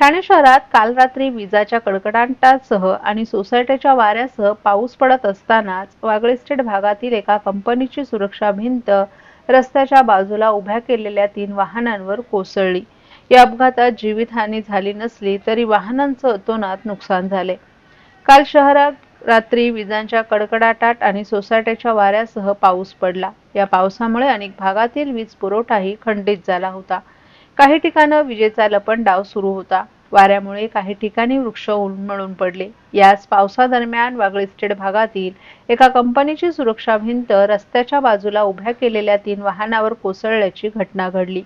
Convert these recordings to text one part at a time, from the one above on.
ठाणे शहरात काल रात्री विजाच्या कडकडाटासह आणि सोसायटीच्या वाऱ्यासह पाऊस पडत असतानाच वागळे स्टेट भागातील एका कंपनीची सुरक्षा भिंत रस्त्याच्या बाजूला उभ्या केलेल्या तीन वाहनांवर कोसळली. या अपघातात जीवितहानी झाली नसली तरी वाहनांचं अतोनात नुकसान झाले. काल शहरात रात्री विजांच्या कडकडाटात आणि सोसायटीच्या वाऱ्यासह पाऊस पडला. या पावसामुळे अनेक भागातील वीज पुरवठाही खंडित झाला होता. काही ठिकाणं विजेचा लपंडाव सुरू होता. वाऱ्यामुळे काही ठिकाणी वृक्ष उन्मळून पडले. याच पावसादरम्यान वागळे स्टेट भागातील एका कंपनीची सुरक्षा भिंत रस्त्याच्या बाजूला उभ्या केलेल्या तीन वाहनावर कोसळल्याची घटना घडली.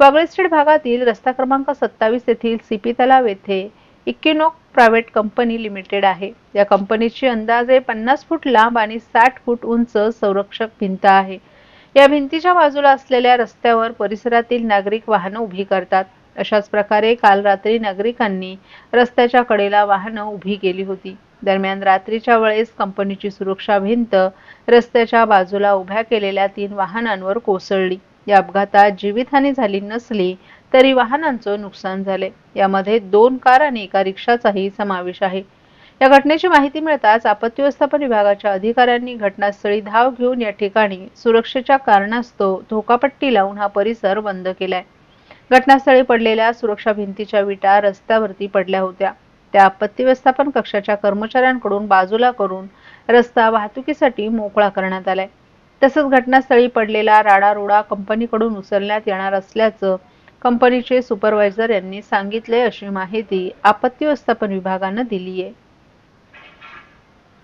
वागळे स्टेट भागातील रस्ता क्रमांक सत्तावीस येथील सीपी तलाव येथे इक्किनोक प्रायव्हेट कंपनी लिमिटेड आहे. या कंपनीची अंदाजे पन्नास फूट लांब आणि साठ फूट उंच संरक्षक भिंत आहे. या भिंतीच्या बाजूला असलेल्या रस्त्यावर परिसरातील नागरिक वाहनं उभी करतात. अशाच प्रकारे काल रात्री नागरिकांनी रस्त्याच्या कडेला वाहनं उभी केली होती. दरम्यान रात्रीच्या वेळेस कंपनीची सुरक्षा भिंत रस्त्याच्या बाजूला उभ्या केलेल्या तीन वाहनांवर कोसळली. या अपघातात जीवितहानी झाली नसली तरी वाहनांचं नुकसान झाले. यामध्ये दोन कार आणि एका रिक्षाचाही समावेश आहे. या घटनेची माहिती मिळताच आपत्ती व्यवस्थापन विभागाच्या अधिकाऱ्यांनी घटनास्थळी धाव घेऊन या ठिकाणी सुरक्षेच्या कारणास्तव धोकापट्टी लावून हा परिसर बंद केलाय. घटनास्थळी पडलेल्या सुरक्षा भिंतीच्या विटा रस्त्यावरती पडल्या होत्या. त्या आपत्ती व्यवस्थापन कक्षाच्या कर्मचाऱ्यांकडून बाजूला करून रस्ता वाहतुकीसाठी मोकळा करण्यात आलाय. तसंच घटनास्थळी पडलेला राडारोडा कंपनीकडून उचलण्यात येणार असल्याचं कंपनीचे सुपरवायझर यांनी सांगितले अशी माहिती आपत्ती व्यवस्थापन विभागानं दिली आहे